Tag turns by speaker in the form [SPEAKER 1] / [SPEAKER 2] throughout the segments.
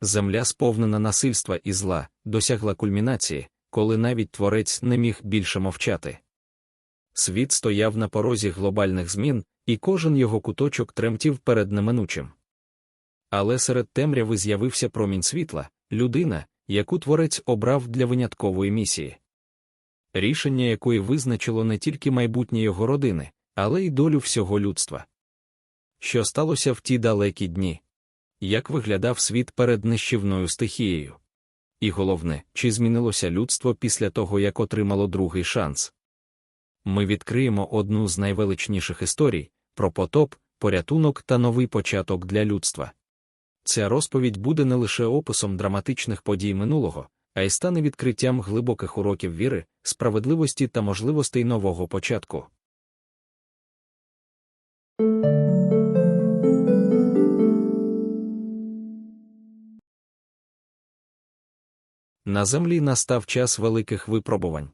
[SPEAKER 1] Земля, сповнена насильства і зла, досягла кульмінації, коли навіть творець не міг більше мовчати. Світ стояв на порозі глобальних змін, і кожен його куточок тремтів перед неминучим. Але серед темряви з'явився промінь світла, людина, яку творець обрав для виняткової місії. Рішення якої визначило не тільки майбутнє його родини, але й долю всього людства. Що сталося в ті далекі дні? Як виглядав світ перед нищівною стихією? І головне, чи змінилося людство після того, як отримало другий шанс? Ми відкриємо одну з найвеличніших історій про потоп, порятунок та новий початок для людства. Ця розповідь буде не лише описом драматичних подій минулого, а й стане відкриттям глибоких уроків віри, справедливості та можливостей нового початку. На землі настав час великих випробувань.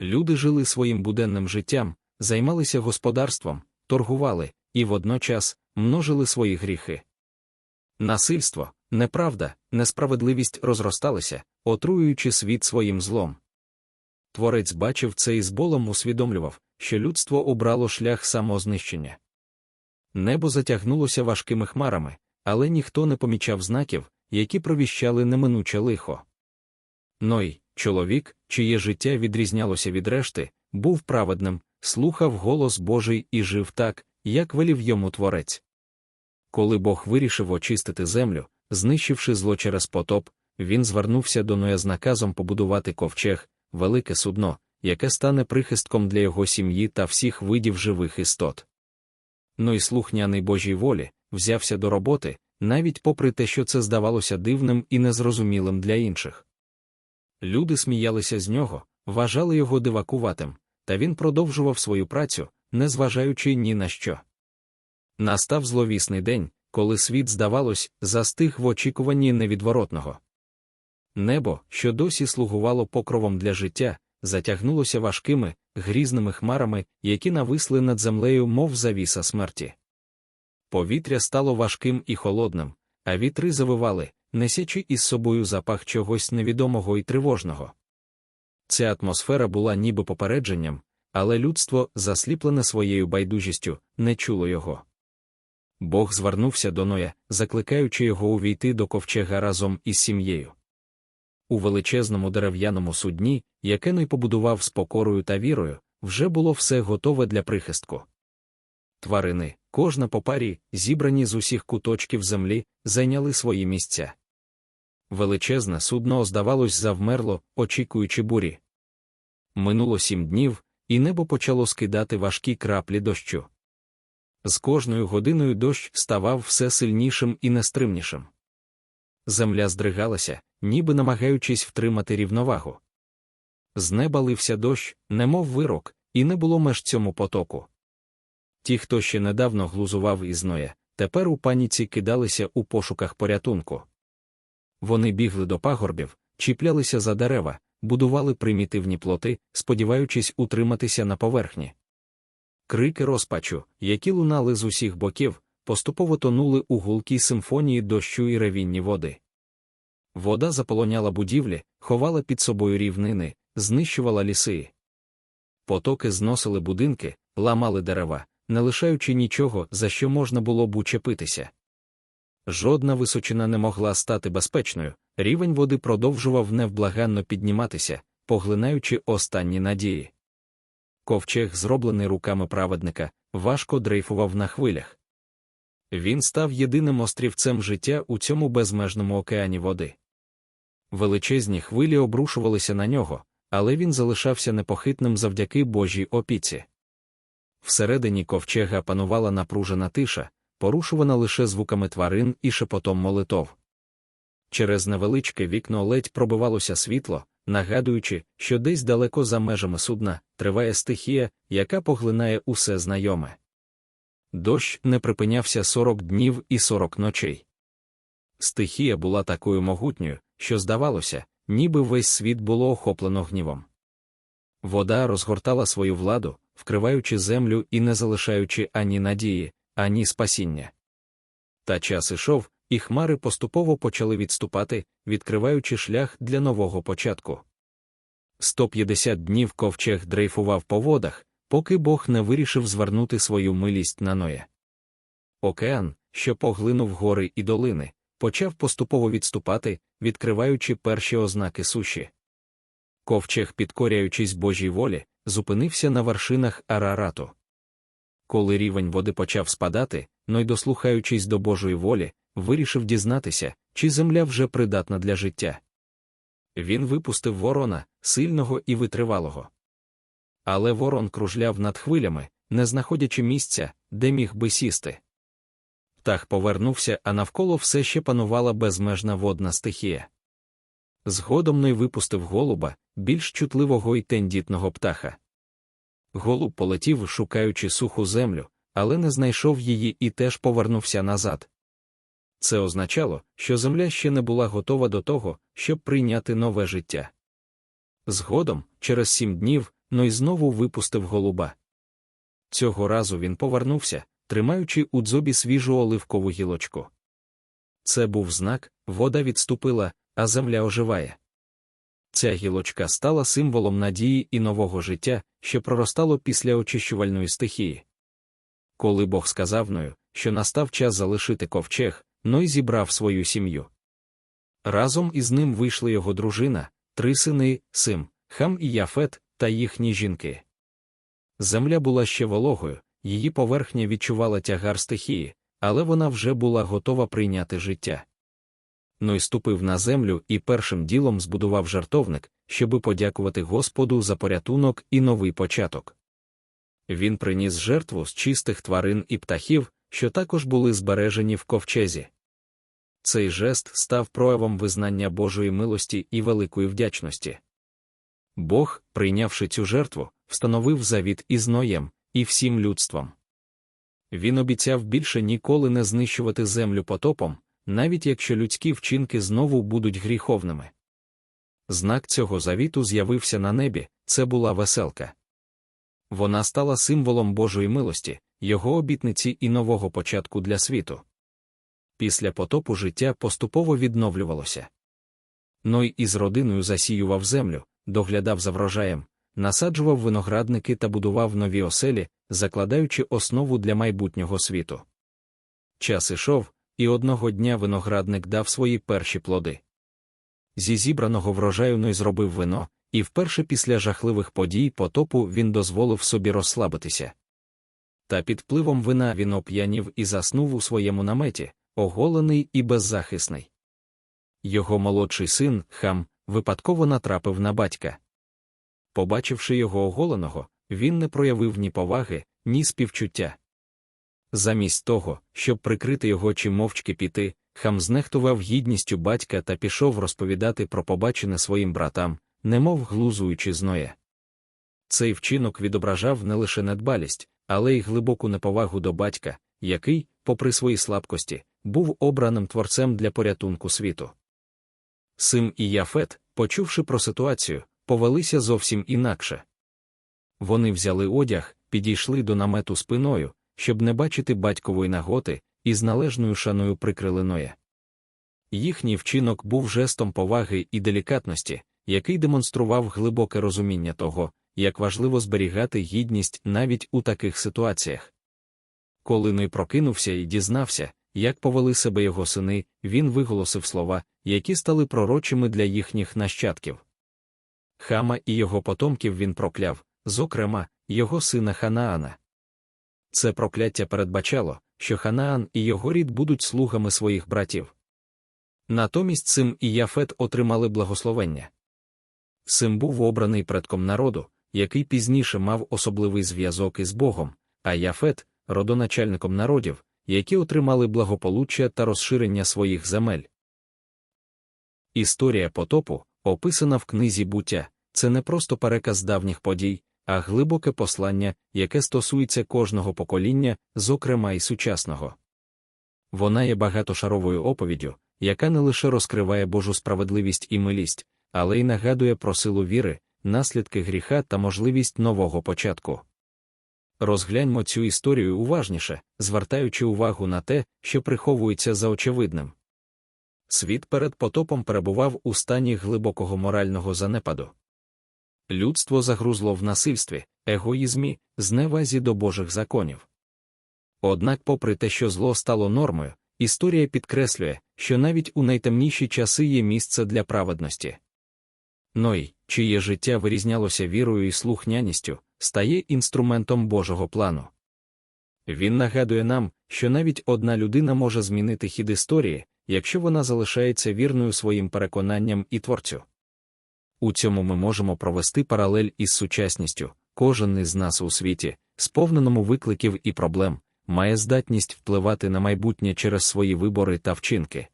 [SPEAKER 1] Люди жили своїм буденним життям, займалися господарством, торгували і водночас множили свої гріхи. Насильство, неправда, несправедливість розросталися, отруюючи світ своїм злом. Творець бачив це і з болом усвідомлював, що людство обрало шлях самознищення. Небо затягнулося важкими хмарами, але ніхто не помічав знаків, які провіщали неминуче лихо. Ной, чоловік, чиє життя відрізнялося від решти, був праведним, слухав голос Божий і жив так, як велів йому творець. Коли Бог вирішив очистити землю, знищивши зло через потоп, він звернувся до Ноя з наказом побудувати ковчег, велике судно, яке стане прихистком для його сім'ї та всіх видів живих істот. Ной слухняний Божій волі, взявся до роботи, навіть попри те, що це здавалося дивним і незрозумілим для інших. Люди сміялися з нього, вважали його дивакуватим, та він продовжував свою працю, незважаючи ні на що. Настав зловісний день, коли світ, здавалось, застиг в очікуванні невідворотного. Небо, що досі слугувало покровом для життя, затягнулося важкими, грізними хмарами, які нависли над землею, мов завіса смерті. Повітря стало важким і холодним, а вітри завивали, несячи із собою запах чогось невідомого і тривожного. Ця атмосфера була ніби попередженням, але людство, засліплене своєю байдужістю, не чуло його. Бог звернувся до Ноя, закликаючи його увійти до ковчега разом із сім'єю. У величезному дерев'яному судні, яке Ной побудував з покорою та вірою, вже було все готове для прихистку. Тварини, кожна по парі, зібрані з усіх куточків землі, зайняли свої місця. Величезне судно, здавалось, завмерло, очікуючи бурі. Минуло сім днів, і небо почало скидати важкі краплі дощу. З кожною годиною дощ ставав все сильнішим і нестримнішим. Земля здригалася, ніби намагаючись втримати рівновагу. З неба лився дощ, немов вирок, і не було меж цьому потоку. Ті, хто ще недавно глузував із Ноя, тепер у паніці кидалися у пошуках порятунку. Вони бігли до пагорбів, чіплялися за дерева, будували примітивні плоти, сподіваючись утриматися на поверхні. Крики розпачу, які лунали з усіх боків, поступово тонули у гулкій симфонії дощу і ревінні води. Вода заполоняла будівлі, ховала під собою рівнини, знищувала ліси. Потоки зносили будинки, ламали дерева, не лишаючи нічого, за що можна було б учепитися. Жодна височина не могла стати безпечною, рівень води продовжував невблаганно підніматися, поглинаючи останні надії. Ковчег, зроблений руками праведника, важко дрейфував на хвилях. Він став єдиним острівцем життя у цьому безмежному океані води. Величезні хвилі обрушувалися на нього, але він залишався непохитним завдяки Божій опіці. Всередині ковчега панувала напружена тиша, порушувана лише звуками тварин і шепотом молитов. Через невеличке вікно ледь пробивалося світло, нагадуючи, що десь далеко за межами судна триває стихія, яка поглинає усе знайоме. Дощ не припинявся сорок днів і сорок ночей. Стихія була такою могутньою, що здавалося, ніби весь світ було охоплено гнівом. Вода розгортала свою владу, вкриваючи землю і не залишаючи ані надії, ані спасіння. Та час ішов, і хмари поступово почали відступати, відкриваючи шлях для нового початку. 150 днів ковчег дрейфував по водах, поки Бог не вирішив звернути свою милість на Ноя. Океан, що поглинув гори і долини, почав поступово відступати, відкриваючи перші ознаки суші. Ковчег, підкоряючись Божій волі, зупинився на вершинах Арарату. Коли рівень води почав спадати, Ной, дослухаючись до Божої волі, вирішив дізнатися, чи земля вже придатна для життя. Він випустив ворона, сильного і витривалого. Але ворон кружляв над хвилями, не знаходячи місця, де міг би сісти. Птах повернувся, а навколо все ще панувала безмежна водна стихія. Згодом Ной випустив голуба, більш чутливого й тендітного птаха. Голуб полетів, шукаючи суху землю, але не знайшов її і теж повернувся назад. Це означало, що земля ще не була готова до того, щоб прийняти нове життя. Згодом, через сім днів, Ной знову випустив голуба. Цього разу він повернувся, тримаючи у дзобі свіжу оливкову гілочку. Це був знак, вода відступила, а земля оживає. Ця гілочка стала символом надії і нового життя, що проростало після очищувальної стихії. Коли Бог сказав Ною, що настав час залишити ковчег, Ной зібрав свою сім'ю. Разом із ним вийшли його дружина, три сини, Сим, Хам і Яфет та їхні жінки. Земля була ще вологою, її поверхня відчувала тягар стихії, але вона вже була готова прийняти життя. Ной ступив на землю і першим ділом збудував жартовник, щоби подякувати Господу за порятунок і новий початок. Він приніс жертву з чистих тварин і птахів, що також були збережені в ковчезі. Цей жест став проявом визнання Божої милості і великої вдячності. Бог, прийнявши цю жертву, встановив завіт із Ноєм і всім людством. Він обіцяв більше ніколи не знищувати землю потопом, навіть якщо людські вчинки знову будуть гріховними. Знак цього завіту з'явився на небі, це була веселка. Вона стала символом Божої милості, його обітниці і нового початку для світу. Після потопу життя поступово відновлювалося. Ной із родиною засіював землю, доглядав за врожаєм, насаджував виноградники та будував нові оселі, закладаючи основу для майбутнього світу. Час ішов, і одного дня виноградник дав свої перші плоди. Зі зібраного врожаю Ной зробив вино, і вперше після жахливих подій потопу він дозволив собі розслабитися. Та під впливом вина він оп'янів і заснув у своєму наметі, оголений і беззахисний. Його молодший син, хам, випадково натрапив на батька. Побачивши його оголеного, він не проявив ні поваги, ні співчуття. Замість того, щоб прикрити його чи мовчки піти, хам знехтував гідністю батька та пішов розповідати про побачене своїм братам, немов глузуючи зноє. Цей вчинок відображав не лише недбалість, але й глибоку неповагу до батька, який, попри свої слабкості, був обраним творцем для порятунку світу. Сим і Яфет, почувши про ситуацію, повелися зовсім інакше. Вони взяли одяг, підійшли до намету спиною, щоб не бачити батькової наготи, і з належною шаною прикрили Ноя. Їхній вчинок був жестом поваги і делікатності, який демонстрував глибоке розуміння того, як важливо зберігати гідність навіть у таких ситуаціях. Коли Ной прокинувся і дізнався, як повели себе його сини, він виголосив слова, які стали пророчими для їхніх нащадків. Хама і його потомків він прокляв, зокрема, його сина Ханаана. Це прокляття передбачало, що Ханаан і його рід будуть слугами своїх братів. Натомість Сим і Яфет отримали благословення. Сим був обраний предком народу, який пізніше мав особливий зв'язок із Богом, а Яфет родоначальником народів, які отримали благополуччя та розширення своїх земель. Історія потопу, описана в книзі буття, це не просто переказ давніх подій, а глибоке послання, яке стосується кожного покоління, зокрема і сучасного. Вона є багатошаровою оповіддю, яка не лише розкриває Божу справедливість і милість, але й нагадує про силу віри, наслідки гріха та можливість нового початку. Розгляньмо цю історію уважніше, звертаючи увагу на те, що приховується за очевидним. світ перед потопом перебував у стані глибокого морального занепаду. Людство загрузло в насильстві, егоїзмі, зневазі до Божих законів. Однак, попри те, що зло стало нормою, історія підкреслює, що навіть у найтемніші часи є місце для праведності. Ной, чиє життя вирізнялося вірою і слухняністю, стає інструментом Божого плану. Він нагадує нам, що навіть одна людина може змінити хід історії, якщо вона залишається вірною своїм переконанням і творцю. У цьому ми можемо провести паралель із сучасністю, кожен із нас у світі, сповненому викликів і проблем, має здатність впливати на майбутнє через свої вибори та вчинки.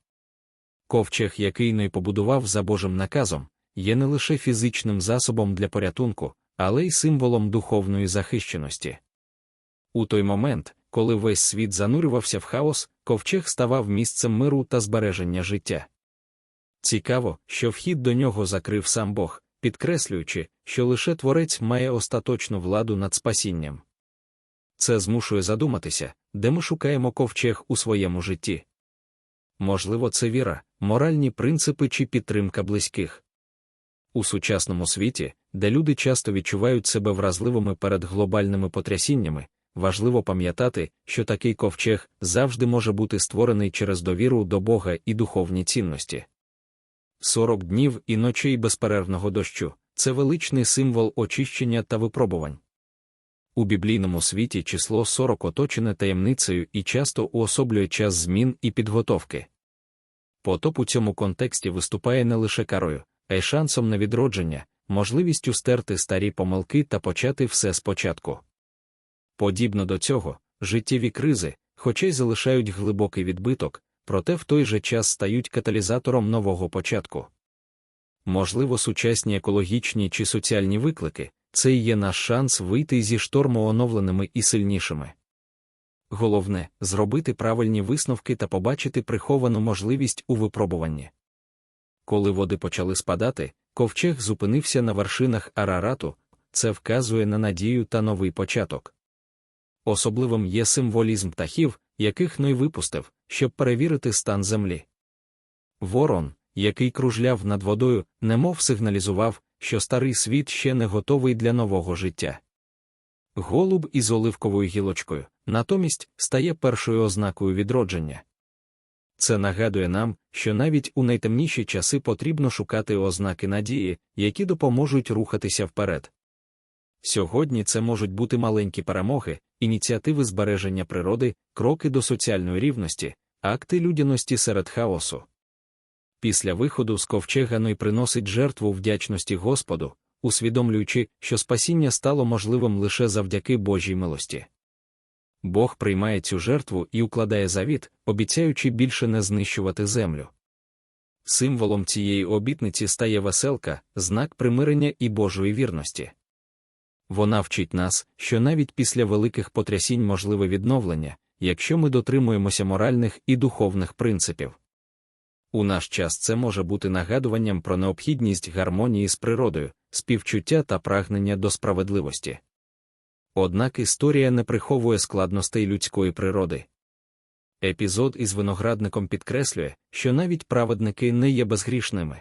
[SPEAKER 1] Ковчег, який Ной побудував за Божим наказом, є не лише фізичним засобом для порятунку, але й символом духовної захищеності. У той момент, коли весь світ занурювався в хаос, ковчег ставав місцем миру та збереження життя. Цікаво, що вхід до нього закрив сам Бог, підкреслюючи, що лише творець має остаточну владу над спасінням. Це змушує задуматися, де ми шукаємо ковчег у своєму житті. Можливо, це віра, моральні принципи чи підтримка близьких. У сучасному світі, де люди часто відчувають себе вразливими перед глобальними потрясіннями, важливо пам'ятати, що такий ковчег завжди може бути створений через довіру до Бога і духовні цінності. Сорок днів і ночей безперервного дощу це величний символ очищення та випробувань. У біблійному світі число 40 оточене таємницею і часто уособлює час змін і підготовки. Потоп у цьому контексті виступає не лише карою, а й шансом на відродження, можливістю стерти старі помилки та почати все спочатку. Подібно до цього, життєві кризи, хоча й залишають глибокий відбиток, проте в той же час стають каталізатором нового початку. Можливо, сучасні екологічні чи соціальні виклики це і є наш шанс вийти зі шторму оновленими і сильнішими. Головне зробити правильні висновки та побачити приховану можливість у випробуванні. Коли води почали спадати, ковчег зупинився на вершинах Арарату, це вказує на надію та новий початок. Особливим є символізм птахів, яких Ной випустив, щоб перевірити стан землі. Ворон, який кружляв над водою, немов сигналізував, що старий світ ще не готовий для нового життя. Голуб із оливковою гілочкою натомість стає першою ознакою відродження. Це нагадує нам, що навіть у найтемніші часи потрібно шукати ознаки надії, які допоможуть рухатися вперед. Сьогодні це можуть бути маленькі перемоги, ініціативи збереження природи, кроки до соціальної рівності, акти людяності серед хаосу. Після виходу з ковчега Ной приносить жертву вдячності Господу, усвідомлюючи, що спасіння стало можливим лише завдяки Божій милості. Бог приймає цю жертву і укладає завіт, обіцяючи більше не знищувати землю. Символом цієї обітниці стає веселка, знак примирення і Божої вірності. Вона вчить нас, що навіть після великих потрясінь можливе відновлення, якщо ми дотримуємося моральних і духовних принципів. У наш час це може бути нагадуванням про необхідність гармонії з природою, співчуття та прагнення до справедливості. Однак історія не приховує складностей людської природи. Епізод із виноградником підкреслює, що навіть праведники не є безгрішними.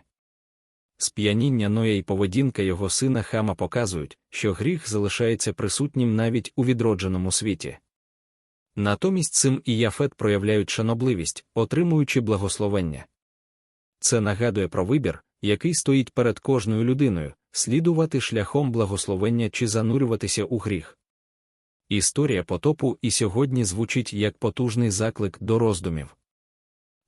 [SPEAKER 1] Сп'яніння Ноя і поведінка його сина Хама показують, що гріх залишається присутнім навіть у відродженому світі. Натомість цим і Яфет проявляють шанобливість, отримуючи благословення. Це нагадує про вибір, який стоїть перед кожною людиною, слідувати шляхом благословення чи занурюватися у гріх. Історія потопу і сьогодні звучить як потужний заклик до роздумів.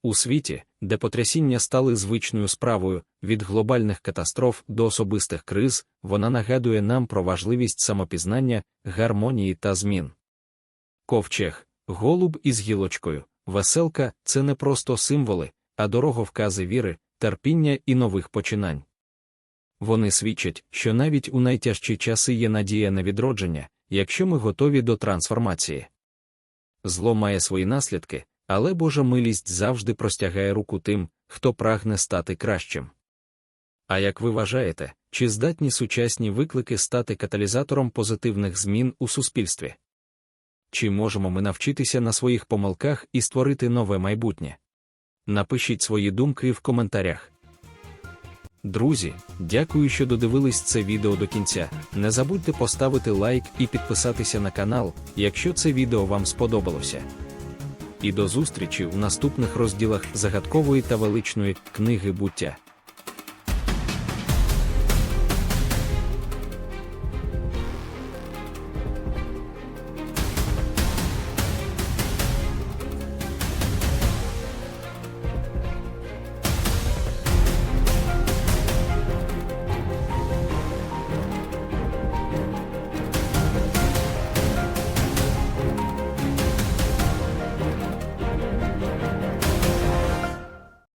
[SPEAKER 1] У світі, де потрясіння стали звичною справою від глобальних катастроф до особистих криз, вона нагадує нам про важливість самопізнання, гармонії та змін. Ковчег, голуб із гілочкою, веселка це не просто символи, а дороговкази віри, терпіння і нових починань. Вони свідчать, що навіть у найтяжчі часи є надія на відродження, якщо ми готові до трансформації. Зло має свої наслідки, але Божа милість завжди простягає руку тим, хто прагне стати кращим. А як ви вважаєте, чи здатні сучасні виклики стати каталізатором позитивних змін у суспільстві? Чи можемо ми навчитися на своїх помилках і створити нове майбутнє? Напишіть свої думки в коментарях. Друзі, дякую, що додивились це відео до кінця. Не забудьте поставити лайк і підписатися на канал, якщо це відео вам сподобалося. І до зустрічі у наступних розділах загадкової та величної книги буття.